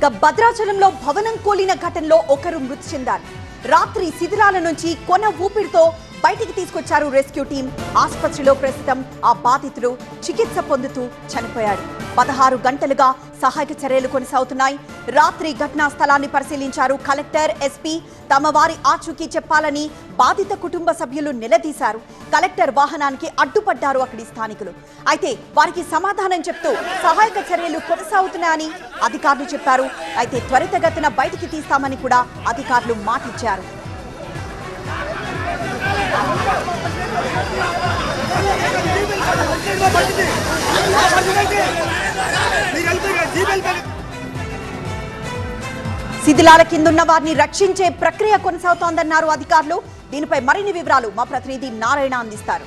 ఇక భద్రాచలంలో భవనం కూలిన ఘటనలో ఒకరు మృతి చెందారు. రాత్రి శిథిలాల నుంచి కొన ఊపిరితో బయటికి తీసుకొచ్చారు రెస్క్యూ టీం. ఆసుపత్రిలో ప్రస్తుతం ఆ బాధితుడు చికిత్స పొందుతూ చనిపోయాడు పదహారు గంటలుగా సహాయక చర్యలు కొనసాగుతున్నాయి. రాత్రి ఘటనా స్థలాన్ని పరిశీలించారు కలెక్టర్ ఎస్పీ తమ వారి ఆచూకీ చెప్పాలని బాధిత కుటుంబ సభ్యులు నిలదీశారు. కలెక్టర్ వాహనానికి అడ్డుపడ్డారు అక్కడి స్థానికులు. అయితే వారికి సమాధానం చెప్తూ సహాయక చర్యలు కొనసాగుతున్నాయని అధికారులు చెప్పారు. అయితే త్వరితగతిన బయటికి తీస్తామని కూడా అధికారులు మాటిచ్చారు. శిథిలాల కిందున్న వారిని రక్షించే ప్రక్రియ కొనసాగుతోందన్నారు అధికారులు. దీనిపై మరిన్ని వివరాలు మా ప్రతినిధి నారాయణ అందిస్తారు.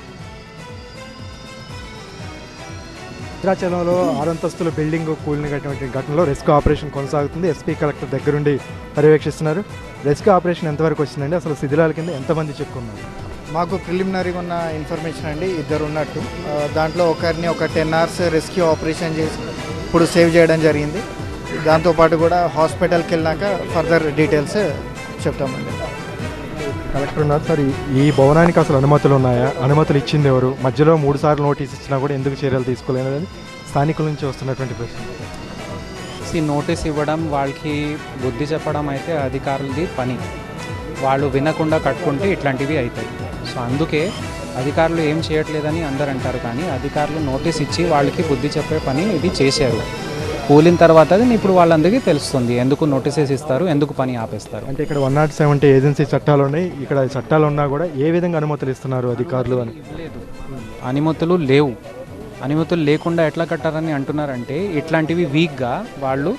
భద్రాచలంలో ఆరంతస్తుల బిల్డింగ్ కూలినటువంటి ఘటనలో రెస్క్యూ ఆపరేషన్ కొనసాగుతుంది. ఎస్పీ కలెక్టర్ దగ్గరుండి పర్యవేక్షిస్తున్నారు. రెస్క్యూ ఆపరేషన్ ఎంతవరకు వచ్చిందండి? అసలు శిథిలాల కింద ఎంతమంది చెప్పుకున్నారు మాకు ప్రిలిమినరీగా ఉన్న ఇన్ఫర్మేషన్ అండి ఇద్దరు ఉన్నట్టు. దాంట్లో ఒకరిని ఒక టెన్ అవర్స్ రెస్క్యూ ఆపరేషన్ చేసి ఇప్పుడు సేవ్ చేయడం జరిగింది. దాంతోపాటు కూడా హాస్పిటల్కి వెళ్ళాక ఫర్దర్ డీటెయిల్స్ చెప్తామండి. కలెక్టర్ ఉన్నారు సార్. ఈ- ఈ భవనానికి అసలు అనుమతులు ఉన్నాయా? అనుమతులు ఇచ్చింది ఎవరు? మధ్యలో మూడు సార్లు నోటీస్ ఇచ్చినా కూడా ఎందుకు చర్యలు తీసుకోలేదని స్థానికుల నుంచి వస్తున్నటువంటి ప్రశ్న. ఈ నోటీస్ ఇవ్వడం వాళ్ళకి బుద్ధి చెప్పడం అయితే అధికారులది పని. వాళ్ళు వినకుండా కట్టుకుంటే ఇట్లాంటివి అవుతాయి. సో అందుకే అధికారులు ఏం చేయట్లేదని అందరు అంటారు కానీ అధికారులు నోటీస్ ఇచ్చి వాళ్ళకి బుద్ధి చెప్పే పని ఇది చేశారు. కూలిన తర్వాత ఇప్పుడు వాళ్ళందరికీ తెలుస్తుంది. ఎందుకు నోటీసెస్ ఇస్తారు? ఎందుకు పని ఆపేస్తారు? అంటే ఇక్కడ వన్ నాట్ సెవెంటీ ఏజెన్సీ చట్టాలు ఉన్నాయి. ఇక్కడ చట్టాలు ఉన్నా కూడా ఏ విధంగా అనుమతులు ఇస్తున్నారు అధికారులు అని? లేదు అనుమతులు లేవు. అనుమతులు లేకుండా ఎట్లా కట్టారని అంటున్నారంటే ఇట్లాంటివి వీక్గా వాళ్ళు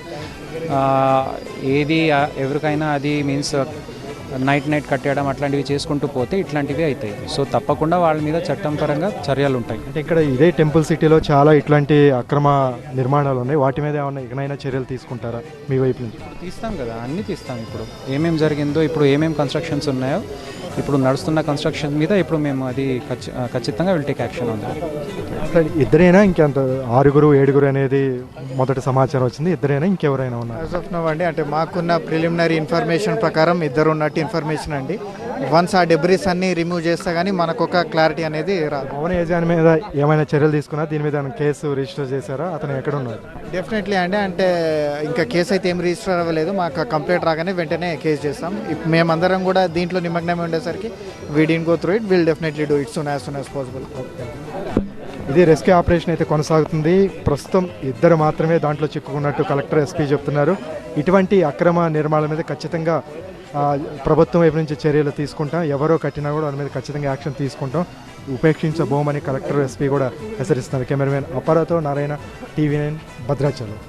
ఏది ఎవరికైనా అది మీన్స్ నైట్ నైట్ కట్టేయడం అట్లాంటివి చేసుకుంటూ పోతే ఇట్లాంటివి అవుతాయి. సో తప్పకుండా వాళ్ళ మీద చట్టం పరంగా చర్యలు ఉంటాయి. అంటే ఇక్కడ ఇదే టెంపుల్ సిటీలో చాలా ఇట్లాంటి అక్రమ నిర్మాణాలు ఉన్నాయి. వాటి మీద ఏమైనా ఇకనైనా చర్యలు తీసుకుంటారా మీ వైపు నుంచి? తీస్తాం కదా అన్నీ తీస్తాం ఇప్పుడు. ఏమేం జరిగిందో ఇప్పుడు ఏమేం కన్స్ట్రక్షన్స్ ఉన్నాయో ఇప్పుడు నడుస్తున్న కన్స్ట్రక్షన్ మీద ఇప్పుడు మేము అది ఖచ్చి- ఖచ్చితంగా విల్ టేక్ యాక్షన్ ఉంది సార్ ఇద్దరైనా ఇంకెంత ఆరుగురు ఏడుగురు అనేది మొదటి సమాచారం వచ్చింది. ఇద్దరైనా ఇంకెవరైనా ఉన్నారు? అండి అంటే మాకున్న ప్రిలిమినరీ ఇన్ఫర్మేషన్ ప్రకారం ఇద్దరు ఉన్నట్టు ఇన్ఫర్మేషన్ అండి. వన్స్ ఆ డెబ్రీస్ అన్ని రిమూవ్ చేస్తే కానీ మనకు ఒక క్లారిటీ అనేది రాదు. భవన యజమాని మీద ఏమైనా చర్యలు తీసుకున్నా దీని మీద ఏమైనా కేసు రిజిస్టర్ చేశారా? అతను ఎక్కడ ఉన్నారు డెఫినెట్లీ అండి. అంటే ఇంకా కేసు అయితే ఏం రిజిస్టర్ అవ్వలేదు. మాకు కంప్లైంట్ రాగానే వెంటనే కేసు చేస్తాం. ఇప్ మేమందరం కూడా దీంట్లో నిమగ్నమై ఉండేసరికి we didn't go through it will definitely do it soon as soon as possible ఇది రెస్క్యూ ఆపరేషన్ అయితే కొనసాగుతుంది. ప్రస్తుతం ఇద్దరు మాత్రమే దాంట్లో చిక్కుకున్నట్టు కలెక్టర్ ఎస్పీ చెప్తున్నారు. ఇటువంటి అక్రమ నిర్మాణాల మీద ఖచ్చితంగా ప్రభుత్వం వైపు నుంచి చర్యలు తీసుకుంటాం. ఎవరో కట్టినా కూడా వాళ్ళ మీద ఖచ్చితంగా యాక్షన్ తీసుకుంటాం. ఉపేక్షించబోమని కలెక్టర్ ఎస్పీ కూడా హెచ్చరిస్తున్నారు. Cameraman అప్పారాతో Narayana TV nine Bhadrachalam.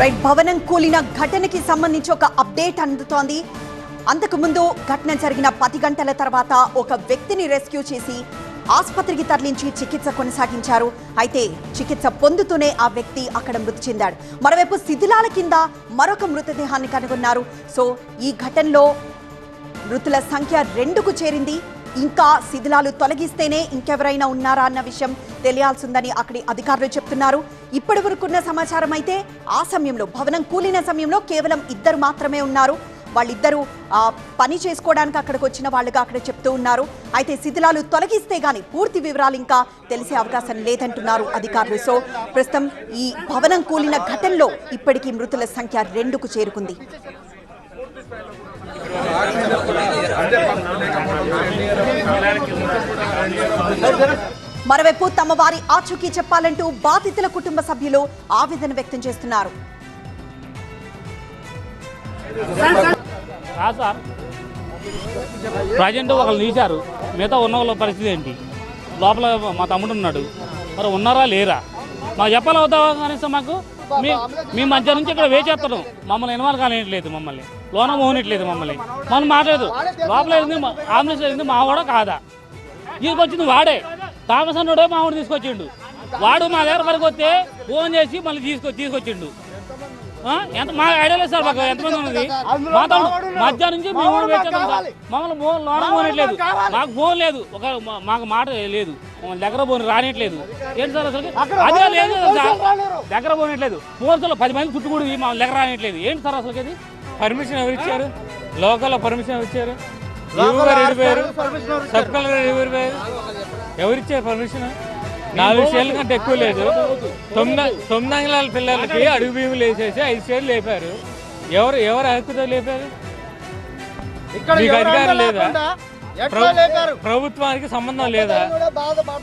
Right భవనం కూలిన ఘటనకి సంబంధించి ఒక అప్డేట్ అందుతోంది. అంతకు ముందు ఘటన జరిగిన పది గంటల తర్వాత ఒక వ్యక్తిని రెస్క్యూ చేసి ఆసుపత్రికి తరలించి చికిత్స కొనసాగించారు. అయితే చికిత్స పొందుతూనే ఆ వ్యక్తి అక్కడ మృతి చెందాడు. మరోవైపు శిథిలాల కింద మరొక మృతదేహాన్ని కనుగొన్నారు. సో ఈ ఘటనలో మృతుల సంఖ్య రెండుకు చేరింది. ఇంకా శిథిలాలు తొలగిస్తేనే ఇంకెవరైనా ఉన్నారా అన్న విషయం తెలియాల్సిందని అక్కడి అధికారులు చెప్తున్నారు. ఇప్పటి వరకున్న సమాచారం అయితే ఆ సమయంలో భవనం కూలిన సమయంలో కేవలం ఇద్దరు మాత్రమే ఉన్నారు. వాళ్ళిద్దరూ ఆ, పని చేసుకోవడానికి అక్కడికి వచ్చిన వాళ్ళుగా అక్కడ చెప్తూ ఉన్నారు. అయితే శిథిలాలు తొలగిస్తే గాని పూర్తి వివరాలు ఇంకా తెలిసే అవకాశం లేదంటున్నారు అధికారులు. సో ప్రస్తుతం ఈ భవనం కూలిన ఘటనలో ఇప్పటికీ మృతుల సంఖ్య రెండుకు చేరుకుంది. మరోవైపు తమ వారి ఆచూకీ చెప్పాలంటూ బాధితుల కుటుంబ సభ్యులు ఆవేదన వ్యక్తం చేస్తున్నారు. సార్ ప్రజెంట్ ఒకళ్ళు తీశారు మిగతా ఉన్న వాళ్ళ పరిస్థితి ఏంటి? లోపల మా తమ్ముడు ఉన్నాడు. మరి ఉన్నారా లేరా? మాకు చెప్పాలి అవుతావా కనీసం మాకు? మీ మీ మధ్య నుంచి ఇక్కడ వేచేస్తాడు మమ్మల్ని ఇన్వాల్వ్ కానియట్లేదు మమ్మల్ని. లోన మోహనిట్లేదు మమ్మల్ని. మనం మాట్లాడదు. లోపల వెళ్ళింది మా- ఆంబులెన్స్ వెళ్ళింది మా వాడో కాదా? తీసుకొచ్చింది వాడే. తామసన్నుడే మా వాడు తీసుకొచ్చిండు. వాడు మా దగ్గర వరకు వస్తే ఫోన్ చేసి మళ్ళీ తీసుకొచ్చి తీసుకొచ్చిండు. ఎంత మా ఐడియా లేదు సార్ మాకు ఎంతమంది ఉన్నది మాతో మధ్యాహ్నం నుంచి మేము వేచేస్తాం సార్ మమ్మల్ని ఫోన్ లోన పోనట్లేదు మాకు ఫోన్ లేదు. ఒక మా- మాకు మాట లేదు. మమ్మల్ని దగ్గర పోని రానియట్లేదు. ఏంటి సార్ అసలు అదే లేదు సార్. దగ్గర పోనట్లేదు పోలీసులు పది మంది చుట్టుకూడి మమ్మల్ని దగ్గర రానియట్లేదు. ఏంటి సార్ అసలు ఇది? పర్మిషన్ ఎవరు ఇచ్చారు? లోకల్లో పర్మిషన్ ఎవరు ఇచ్చారు? ఎవరు వెళ్ళిపోయారు సబ్ కలెక్టర్ ఎవరు పోయారు ఎవరు ఇచ్చారు పర్మిషన్ నాలుగు షేర్ల కంటే ఎక్కువ లేదు. తొమ్మిది తొమ్మిది అంగళాల పిల్లలకి అడుగు భీములు వేసేసి ఐదు షేర్లు లేపారు. ఎవరు ఎవరు హక్కుతో లేపారు? మీకు అధికారం లేదా? ప్రభు- ప్రభుత్వానికి సంబంధం లేదా?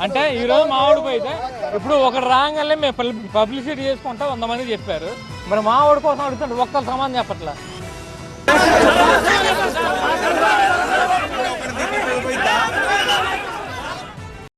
అంటే ఈ రోజు మా ఊడికి అయితే ఇప్పుడు ఒకటి రాగానే మేము పబ్లిసిటీ చేసుకుంటా వంద మంది చెప్పారు. మరి మా ఊడి కోసం అడుగుతుంటే ఒక్కరు సమాధానం చెప్పట్లా?